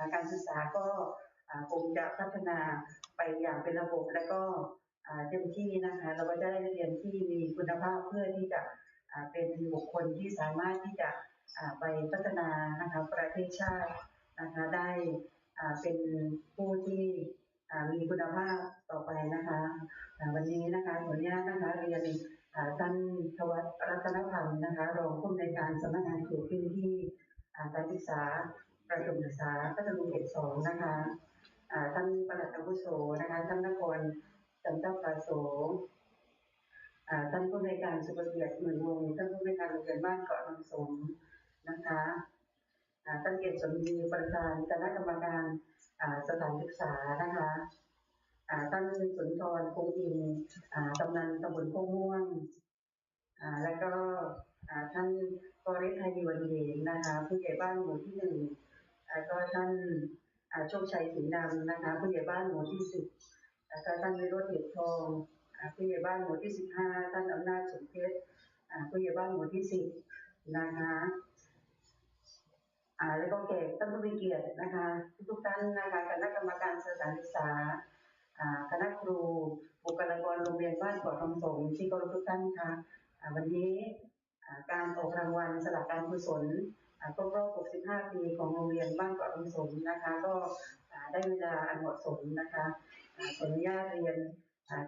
นะคะการศึกษาก็คงจะพัฒนาไปอย่างเป็นระบบและก็อ่าเต็มที่นะคะเราก็จะได้เรียนที่มีคุณภาพเพื่อที่จะเป็นบุคคลที่สามารถที่จะไปพัฒนานะคะประเทศชาตินะคะได้เป็นผู้ที่มีคุณภาพต่อไปนะคะวันนี้นะคะขออนุญาตนะคะเรียนท่านทวัฒรัตนพันธ์นะคะรองผู้อำนวยการสำนักงานเขตพื้นที่การศึกษา ประถมศึกษาพัทลุงเขตสองนะคะอ่าท่านปลัดอาวุโสนะคะท่านนครจันทปาโสอ่าท่านผู้ในการสุขเกียรติหมื่นวงท่านผู้ในการโรงเรียนบ้านเกาะลังสมนะคะท่านเกียรติสมดีประธานคณะกรรมการอ่าสถานศึกษานะคะอ่าท่านสุนทรคงอินอ่ากำนันตำบลโคม่วงแล้วก็ท่านกริไทยวันเดนนะคะผู้ใหญ่บ้านหมู่ที่หนึ่ง แล้วก็ท่านโชคชัยสิงห์ดำนะคะผู้ใหญ่บ้านหมู่ที่สิบแล้วก็ท่านวิโรจน์เหตุทองผู้ใหญ่บ้านหมู่ที่สิบห้าท่านอำนาจสมเพชรผู้ใหญ่บ้านหมู่ที่สิบนะคะแล้วก็แขกท่านผู้มีเกียรตินะคะทุกท่านนะคะคณะกรรมการสถานศึกษาคณะครูบุคลากรโรงเรียนบ้านเกาะคำสงที่เคารพทุกท่านค่ะวันนี้การออกรางวัลสลากการกุศล ครบรอบ 65 ปีของโรงเรียนบ้านเกาะลำสมนะคะ ก็ได้เวลาอันเหมาะสมนะคะอ่าขออนุญาตเรียนท่าน